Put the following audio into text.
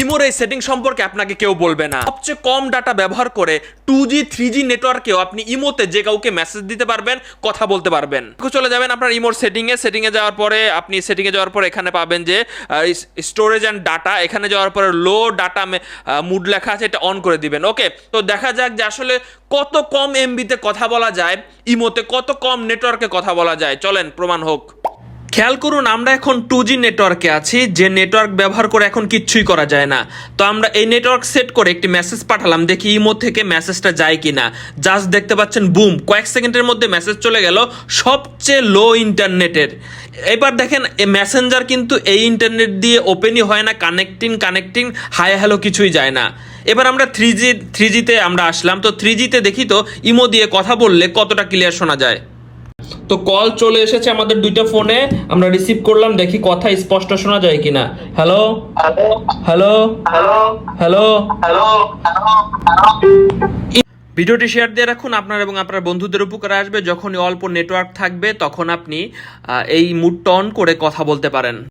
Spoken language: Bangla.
ইমোর এই সেটিং সম্পর্কে আপনাকে কেউ বলবে না। সবচেয়ে কম ডাটা ব্যবহার করে টু জি, থ্রি জি নেটওয়ার্কেও আপনি ইমোতে যে কাউকে মেসেজ দিতে পারবেন, কথা বলতে পারবেন। চলে যাবেন আপনার ইমোর সেটিংয়ে সেটিংয়ে যাওয়ার পরে আপনি সেটিংয়ে যাওয়ার পরে এখানে পাবেন যে স্টোরেজ অ্যান্ড ডাটা। এখানে যাওয়ার পরে লো ডাটা মুড লেখা আছে, এটা অন করে দিবেন। ওকে, তো দেখা যাক যে আসলে কত কম এমবিতে কথা বলা যায়, ইমোতে কত কম নেটওয়ার্কে কথা বলা যায়। চলেন, প্রমাণ হোক। খেয়াল করুন, আমরা এখন টু জি নেটওয়ার্কে আছি, যে নেটওয়ার্ক ব্যবহার করে এখন কিচ্ছুই করা যায় না। তো আমরা এই নেটওয়ার্ক সেট করে একটি মেসেজ পাঠালাম, দেখি ইমো থেকে মেসেজটা যায় কি না জাস্ট দেখতে পাচ্ছেন বুম কয়েক সেকেন্ডের মধ্যে মেসেজ চলে গেল, সবচেয়ে লো ইন্টারনেটের এবার দেখেন মেসেঞ্জার কিন্তু এই ইন্টারনেট দিয়ে ওপেনই হয় না কানেক্টিং কানেক্টিং হাই হ্যালো কিছুই যায় না। এবার আমরা থ্রি জি থ্রি জিতে আমরা আসলাম, তো থ্রি জিতে দেখি তো, ইমো দিয়ে কথা বললে কতটা ক্লিয়ার শোনা যায়। তো কল চলে এসেছে আমাদের দুইটা ফোনে আমরা রিসিভ করলাম দেখি কথা স্পষ্ট শোনা যায় কিনা। হ্যালো হ্যালো হ্যালো হ্যালো ভিডিওটি শেয়ার দিয়ে রাখুন আপনার এবং আপনার বন্ধুদের উপকারে আসবে। যখনই অল্প নেটওয়ার্ক থাকবে তখন আপনি এই মুড টন করে কথা বলতে পারেন।